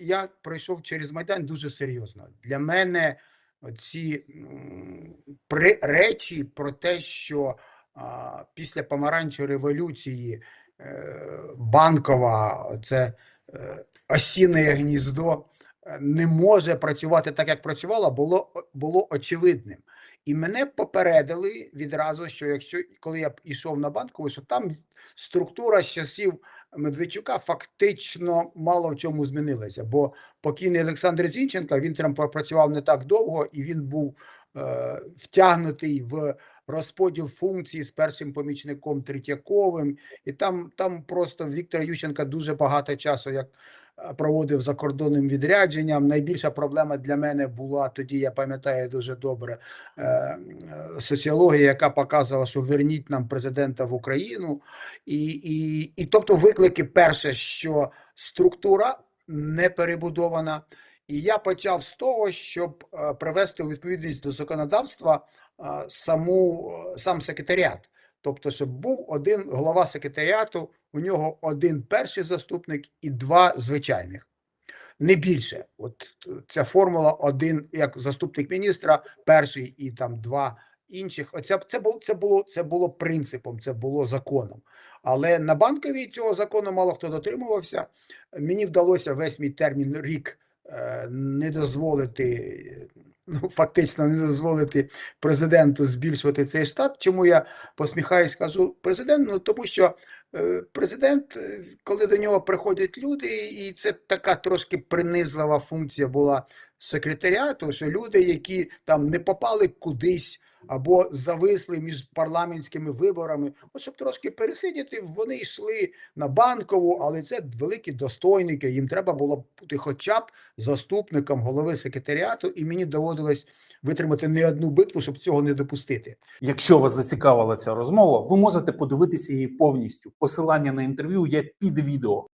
я пройшов через Майдан дуже серйозно. Для мене ці речі про те, що після помаранчевої революції е, банкова, це е, осінне гніздо не може працювати так, як працювала, було, було очевидним. І мене попередили відразу, що якщо коли я йшов на банкову, що там структура з часів Медведчука фактично мало в чому змінилася. Бо покійний Олександр Зінченко він там попрацював не так довго, і він був е, втягнутий в розподіл функцій з першим помічником Третьяковим. І там, там просто Віктор Ющенко дуже багато часу як е, проводив закордонним відрядженням. Найбільша проблема для мене була тоді, я пам'ятаю дуже добре, е, е, соціологія, яка показувала, що верніть нам президента в Україну. І, і, і тобто виклики, перше, що структура не перебудована. І я почав з того, щоб е, привести у відповідність до законодавства е, саму, е, сам секретаріат. Тобто, щоб був один голова секретаріату, у нього один перший заступник і два звичайних. Не більше. От ця формула один як заступник міністра, перший і там два інших. Оце це було це було це було принципом, це було законом. Але на банковій цього закону мало хто дотримувався. Мені вдалося весь мій термін рік не дозволити, ну фактично не дозволити президенту збільшувати цей штат. Чому я посміхаюсь, кажу президент? Ну тому що президент, е, коли до нього приходять люди, і це така трошки принизлива функція була секретаріату, що люди, які там не попали кудись або зависли між парламентськими виборами, от щоб трошки пересидіти, вони йшли на банкову, але це великі достойники. Їм треба було бути хоча б заступником голови секретаріату, і мені доводилось витримати не одну битву, щоб цього не допустити. Якщо вас зацікавила ця розмова, ви можете подивитися її повністю. Посилання на інтерв'ю є під відео.